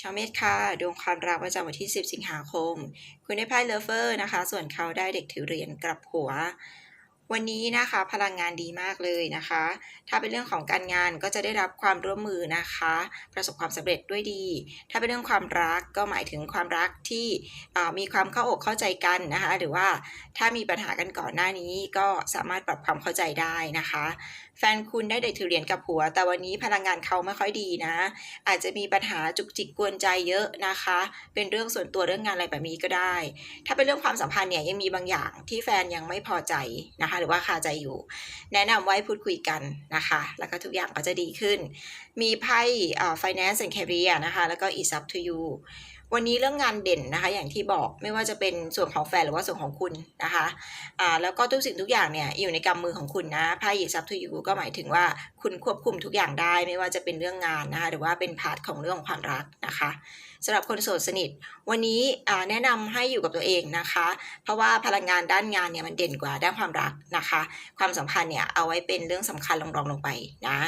ชาวเมษค่ะดวงความรักประจำวันที่ 10 สิงหาคม คุณได้ไพ่เลเวอร์นะคะ ส่วนเขาได้เด็กถือเหรียญกลับหัว วันนี้นะคะพลังงานดีมากเลยนะคะ ถ้าเป็นเรื่องของการงานก็จะได้รับความร่วมมือนะคะ ประสบความสำเร็จด้วยดี ถ้าเป็นเรื่องความรักก็หมายถึงความรักที่มีความเข้าอกเข้าใจกันนะคะ หรือว่าถ้ามีปัญหากันก่อนหน้านี้ก็สามารถปรับความเข้าใจได้นะคะ แฟนคุณได้เด็กถือเหรียญกับหัว แต่วันนี้พลังงานเขาไม่ค่อยดีนะ อาจจะมีปัญหาจุกจิกกวนใจเยอะนะคะ เป็นเรื่องส่วนตัวเรื่องงานอะไรแบบนี้ก็ได้ ถ้าเป็นเรื่องความสัมพันธ์เนี่ยยังมีบางอย่างที่แฟนยังไม่พอใจนะคะหรือว่าคาใจอยู่ แนะนำไว้พูดคุยกันนะคะ แล้วก็ทุกอย่างก็จะดีขึ้น มีไพ่เอ่อ finance and career นะคะ แล้วก็ is up to you วันนี้เรื่องงานเด่นนะคะอย่างที่บอกไม่ว่าจะเป็นส่วนของแฟนหรือว่าส่วนของคุณนะคะอ่าแล้วก็ทุกสิ่งทุกอย่างเนี่ยอยู่ในกำมือของคุณนะไพ่ is up to you ก็หมายถึงว่าคุณควบคุมทุกอย่างได้ ไม่ว่าจะเป็นเรื่องงานนะคะหรือว่าเป็นพาร์ทของเรื่องของความรักนะคะสำหรับคนโสดสนิท วันนี้อ่าแนะนำให้อยู่กับตัวเองนะคะ เพราะว่าพลังงานด้านงานเนี่ยมันเด่นกว่าด้านความรักนะคะ ความสัมพันธ์เนี่ยเอาไว้เป็นเรื่องสำคัญรองๆลงไปนะ